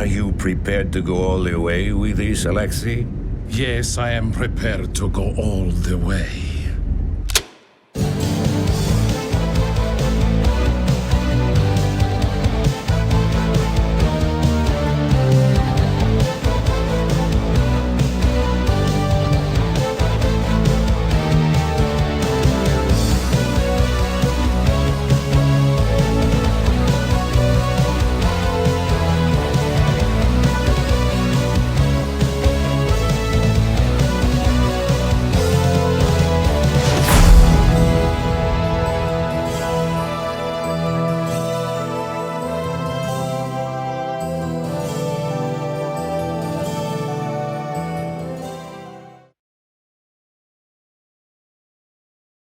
Are you prepared to go all the way with this, Alexei? Yes, I am prepared to go all the way.